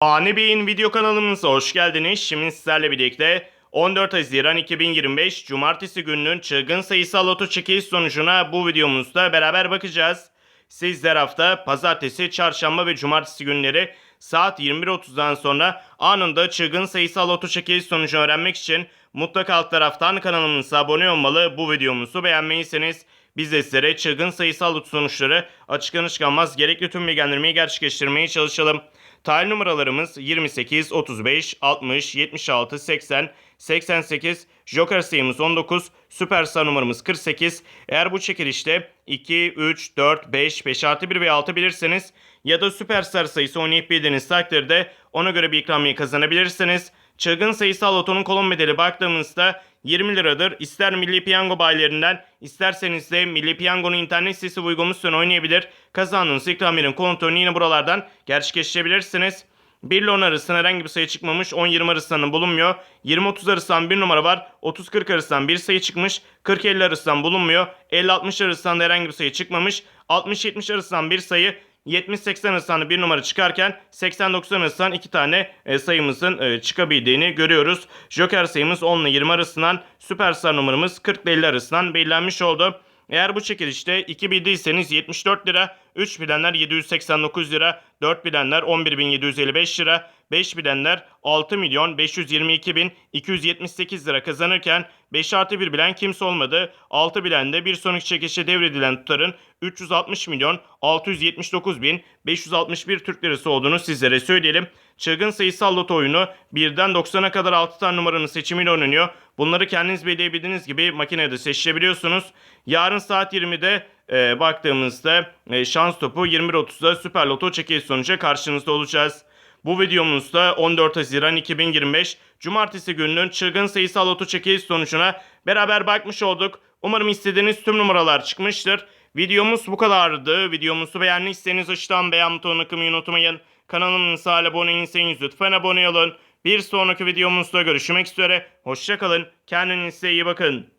Ani Bey'in video kanalımıza hoş geldiniz. Şimdi sizlerle birlikte 14 Haziran 2025 Cumartesi gününün çılgın sayısal loto çekiliş sonucuna bu videomuzda beraber bakacağız. Sizler hafta pazartesi, çarşamba ve cumartesi günleri saat 21.30'dan sonra anında çılgın sayısal loto çekiliş sonucunu öğrenmek için mutlaka alt taraftan kanalımıza abone olmalı. Bu videomuzu beğenmeyseniz biz de sizlere çılgın sayısal sonuçları açık çıkanmaz gerekli tüm bilgilendirmeyi gerçekleştirmeye çalışalım. Tarih numaralarımız 28, 35, 60, 76, 80, 88, Joker sayımız 19, Süperstar numaramız 48. Eğer bu çekilişte 2, 3, 4, 5, 5 artı 1 ve 6 bilirseniz ya da Süperstar sayısı oynayıp bildiğiniz takdirde ona göre bir ikramiye kazanabilirsiniz. Çılgın sayısal lotonun kolon bedeli baktığımızda 20 liradır. İster Milli Piyango bayilerinden isterseniz de Milli Piyango'nun internet sitesi ve uygulamasını oynayabilir. Kazandığınız ikramiyenin kontrolünü yine buralardan gerçekleştirebilirsiniz. 1 ile 10 arasında herhangi bir sayı çıkmamış. 10-20 arasında bulunmuyor. 20-30 arasından bir numara var. 30-40 arasından bir sayı çıkmış. 40-50 arasından bulunmuyor. 50-60 arasından da herhangi bir sayı çıkmamış. 60-70 arasından bir sayı 70-80 arasında bir numara çıkarken 80-90 arasından iki tane e, sayımızın e, çıkabildiğini görüyoruz. Joker sayımız 10 ile 20 arasından Süperstar numaramız 40 ile 50 arasından belirlenmiş oldu. Eğer bu çekilişte 2 bildiyseniz 74 lira, 3 bilenler 789 lira, 4 bilenler 11.755 lira, 5 bilenler 6 milyon 522 bin 278 lira kazanırken 5 artı 1 bilen kimse olmadı. 6 bilen de bir sonraki çekilişe devredilen tutarın 360 milyon 679 bin 561 Türk lirası olduğunu sizlere söyleyelim. Çılgın sayısal loto oyunu 1'den 90'a kadar 6 tane numaranın seçimiyle oynanıyor. Bunları kendiniz belirleyebildiğiniz gibi makinede seçebiliyorsunuz. Yarın saat 20'de e, baktığımızda e, şans topu 21.30'da Süper Loto çekiliş sonucu karşınızda olacağız. Bu videomuzda 14 Haziran 2025 Cumartesi gününün çılgın sayısal loto çekiliş sonucuna beraber bakmış olduk. Umarım istediğiniz tüm numaralar çıkmıştır. Videomuz bu kadardı. Videomuzu beğendiyseniz aşağıdan beğen butonuna kılmayı unutmayın. Kanalımıza abone değilseniz lütfen abone olun. Bir sonraki videomuzda görüşmek üzere. Hoşçakalın. Kendinize iyi bakın.